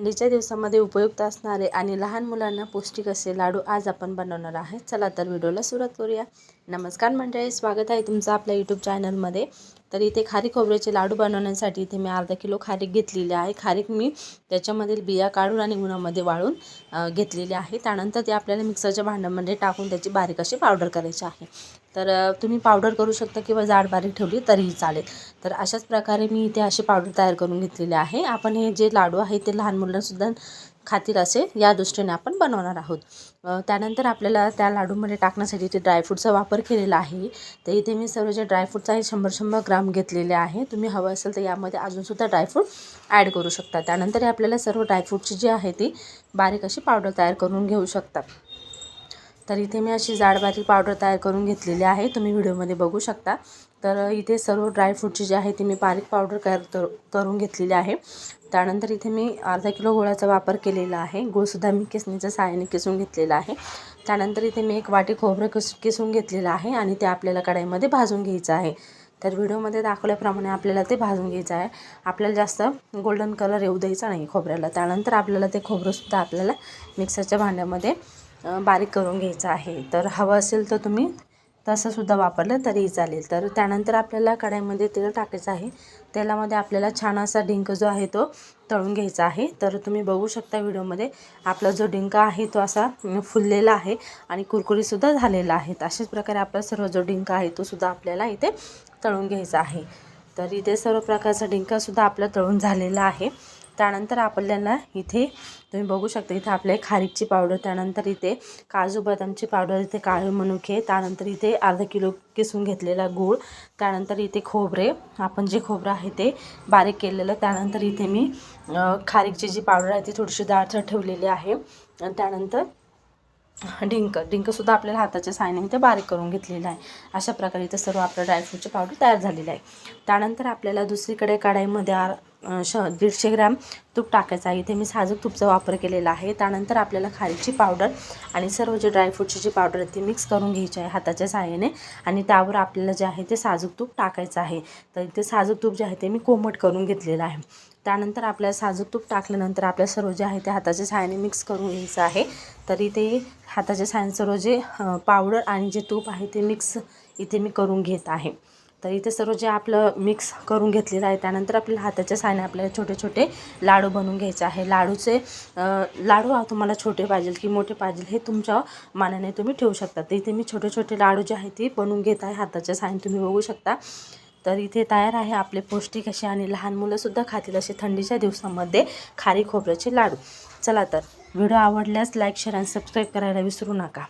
थंडीच्या दिवसामध्ये उपयुक्त असणारे आणि लहान मुलांना पौष्टिक असे लाडू आज आपण बनवणार आहे. चला तर व्हिडिओला सुरुवात करूया. नमस्कार मंडळी स्वागत आहे तुमचं आपल्या यूट्यूब चॅनलमध्ये तर इथे खारीक खोबऱ्याचे लाडू बनवण्यासाठी इथे मी अर्धा किलो खारीक घेतलेली आहे. खारीक मी त्याच्यामधील बिया काढून आणि उन्हामध्ये वाळून घेतलेली आहे. त्यानंतर ते आपल्याला मिक्सरच्या भांड्यामध्ये टाकून त्याची बारीक अशी पावडर करायची आहे. तर तुम्ही पावडर करू शकता किंवा जाड बारीक ठेवली तरीही चालेल. तर अशाच प्रकारे मी इथे अशी पावडर तयार करून घेतलेली आहे. आपण हे जे लाडू आहे ते लहान मुलांसुद्धा खातील असे या दृष्टीने आपण बनवणार आहोत. त्यानंतर आपल्याला त्या लाडूमध्ये टाकण्यासाठी ते ड्रायफ्रूटचा वापर केलेला आहे. तर इथे मी सर्व जे ड्रायफ्रूटचं आहे शंभर शंभर ग्राम घेतलेले आहे. तुम्ही हवं असेल तर यामध्ये अजूनसुद्धा ड्रायफ्रूट ॲड करू शकता. त्यानंतर आपल्याला सर्व ड्रायफ्रूटची जी आहे ती बारीक अशी पावडर तयार करून घेऊ शकता. तर इथे मी अशी जाड बारीक पावडर तयार करून घेतलेली आहे. तुम्ही व्हिडिओमध्ये बघू शकता. तर इथे सर्व ड्रायफ्रूटची जी आहे ती मी बारीक पावडर कर तर- करून घेतलेली आहे. त्यानंतर इथे मी अर्धा किलो गुळाचा वापर केलेला आहे. गुळसुद्धा मी किसणीच्या साहाय्याने किसून घेतलेला आहे. त्यानंतर इथे मी एक वाटी खोबरं किस किसून घेतलेलं आहे आणि ते आपल्याला कढाईमध्ये भाजून घ्यायचं आहे. तर व्हिडिओमध्ये दाखवल्याप्रमाणे आपल्याला ते भाजून घ्यायचं आहे. आपल्याला जास्त गोल्डन कलर येऊ द्यायचा नाही खोबऱ्याला. त्यानंतर आपल्याला ते खोबरंसुद्धा आपल्याला मिक्सरच्या भांड्यामध्ये बारीक करून घ्यायचं आहे. तर हवं असेल तर तुम्ही तसंसुद्धा वापरलं तरीही चालेल. तर त्यानंतर आपल्याला कढईमध्ये तेल टाकायचं आहे. तेलामध्ये आपल्याला छान असा डिंक जो आहे तो तळून घ्यायचा आहे. तर तुम्ही बघू शकता व्हिडिओमध्ये आपला जो डिंक आहे तो असा फुललेला आहे आणि कुरकुरीसुद्धा झालेला आहे. अशाच प्रकारे आपला सर्व जो डिंक आहे तो सुद्धा आपल्याला इथे तळून घ्यायचा आहे. तर इथे सर्व प्रकारचा डिंकासुद्धा आपला तळून झालेला आहे. त्यानंतर आपल्याला इथे तुम्ही बघू शकता इथे आपले खारीकची पावडर त्यानंतर इथे काजू बदामची पावडर इथे काळे मनुके त्यानंतर इथे अर्धा किलो किसून घेतलेला गूळ त्यानंतर इथे खोबरे आपण जे खोबरं आहे ते बारीक केलेलं त्यानंतर इथे मी खारीकची जी पावडर आहे ती थोडीशी दाळसर ठेवलेली आहे. त्यानंतर डिंक डिंकसुद्धा आपल्याला हाताच्या सायने इथे बारीक करून घेतलेलं आहे. अशा प्रकारे इथं सर्व आपलं ड्रायफ्रूटची पावडर तयार झालेली आहे. त्यानंतर आपल्याला दुसरीकडे कढाईमध्ये आर श दीडशे ग्रॅम तूप टाकायचं आहे. इथे मी साजूक तूपचा वापर केलेला आहे. त्यानंतर आपल्याला खारीची पावडर आणि सर्व जे ड्रायफ्रूटची जी पावडर आहे ती मिक्स करून घ्यायची आहे हाताच्या सहाय्याने आणि त्यावर आपल्याला जे आहे ते साजूक तूप टाकायचं आहे. तर इथे साजूक तूप जे आहे ते मी कोमट करून घेतलेलं आहे. त्यानंतर आपल्याला साजूक तूप टाकल्यानंतर आपल्या सर्व जे आहे ते हाताच्या सहाय्याने मिक्स करून घ्यायचं आहे. तर इथे हाताच्या सहाय्याने सर्व जे पावडर आणि जे तूप आहे ते मिक्स इथे मी करून घेत आहे. तर इथे सर्व जे आपलं मिक्स करून घेतलेलं आहे त्यानंतर आपल्याला हाताच्या साहाय्याने आपल्याला छोटे छोटे लाडू बनवून घ्यायचे आहे. लाडूचे लाडू तुम्हाला छोटे पाहिजे की मोठे पाहिजे हे तुमच्या मानाने तुम्ही ठेवू शकता. तर इथे मी छोटे छोटे लाडू जे आहे ते बनवून घेत आहे हाताच्या साहाय्याने तुम्ही बघू शकता. तर इथे तयार आहे आपले पौष्टिक असे आणि लहान मुलंसुद्धा खातील असे थंडीच्या दिवसामध्ये खारी खोबऱ्याचे लाडू. चला तर व्हिडिओ आवडल्यास लाईक शेअर आणि सबस्क्राईब करायला विसरू नका.